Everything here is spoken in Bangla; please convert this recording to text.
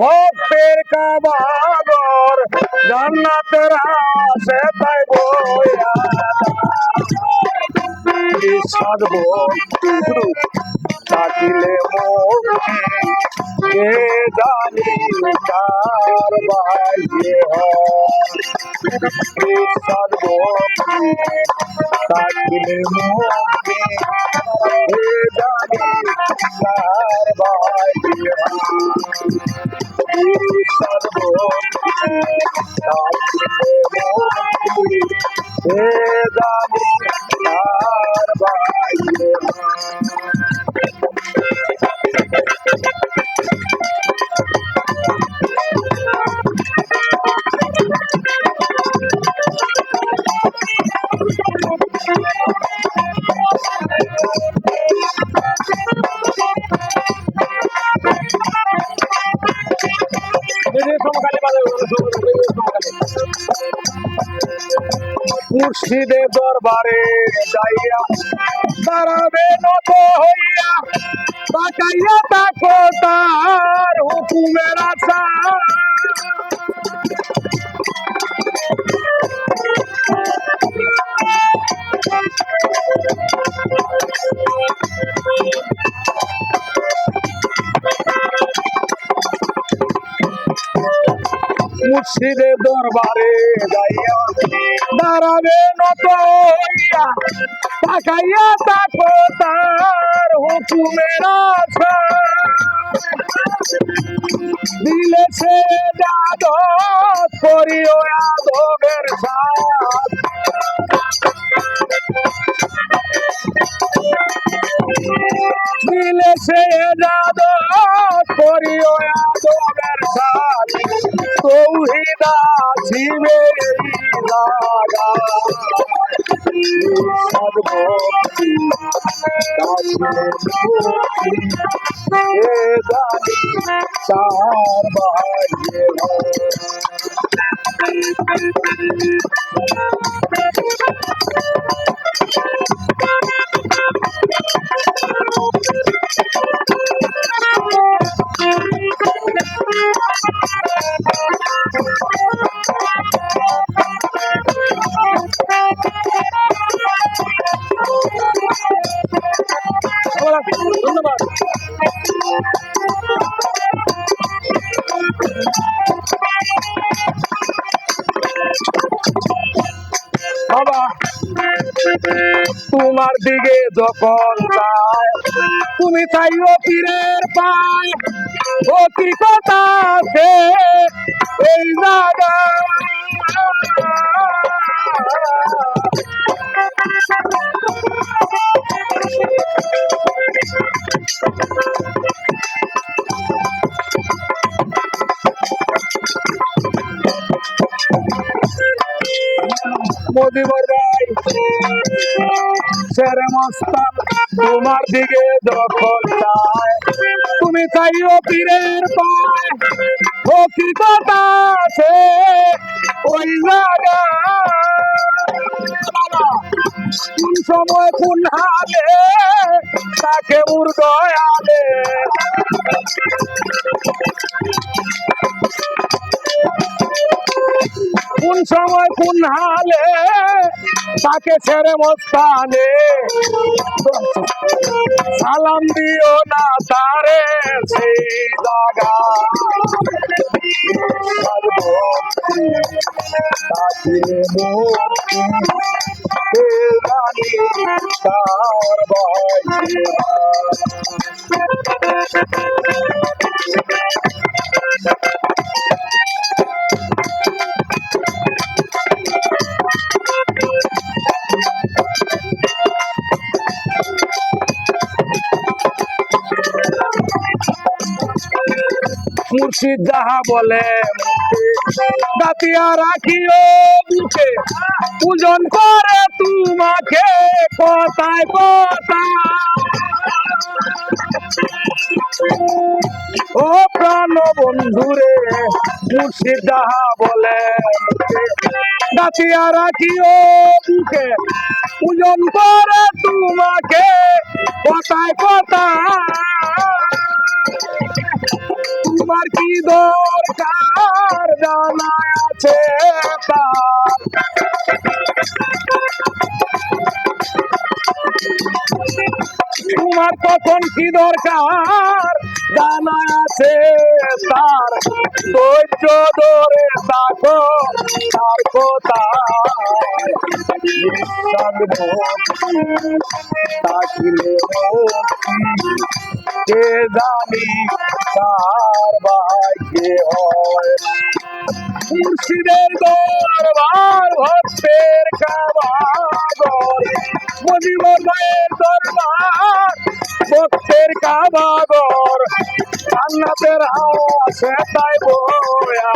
ভক্তের কাবাগর, জান্নাতের আসে তাই বইয়া সাধব থাকিলে মুক্তি, কে জানি কার বাইরে হয়। সাধব থাকিলে মুক্তি, কে জানি কার বাইরে জানি মুর্শিদে দরবারে যাইয়া দাঁড়াবে নত হইয়া। তাকাইয়া তাকো তার হুকুমের আশা। মুর্শিদের দরবারে দাঁড়াবে নত হইয়া তাকো তার হুকুমের দিলে সে যাদব করিও আদবের সাথ। দিলে সে তৌহিদা শিবে লাগা সর্বভক্তি এ জানি তোমার দিকে যখন তুমি চাইও পীরের পায়। কি কথা এই জায়গা মোদিবর ভাই শেরে মস্তান তোমার দিকে যখন চায়। তুমি চাইও পীরের পায় কথা আছে? ওই জায়গা কোন সময় কোন হালে তাকে মুর দয়ালে সময় কোন হালে তাকে ছেড়ে মস্তানে। সালাম দিও না তারে সেই ভাগ্যে মুর্শিদ যাহা বলে দাতিয়া রাখিও মুখে পূজন করে তোমাকে, কথায় কথা ও প্রাণ বন্ধুরে, মুর্শিদ যাহা বলে দাতিয়া রাখিও মুখে পূজন করে তোমাকে, কথায় কথা তোমার কি দরকার? জানা আছে তোমার কখন কি দরকার? জানা আছে তার। ধৈর্য ধরে থাকো তার কোথায়? তাকিলে কে জানি কার ভাগ্যে হয়। মুর্শিদের দরবার ভক্তের কাবাগর মজিবর ভাইয়ের দরবার ভক্তের কাবাগর। জান্নাতের হাওয়া তাই বয়া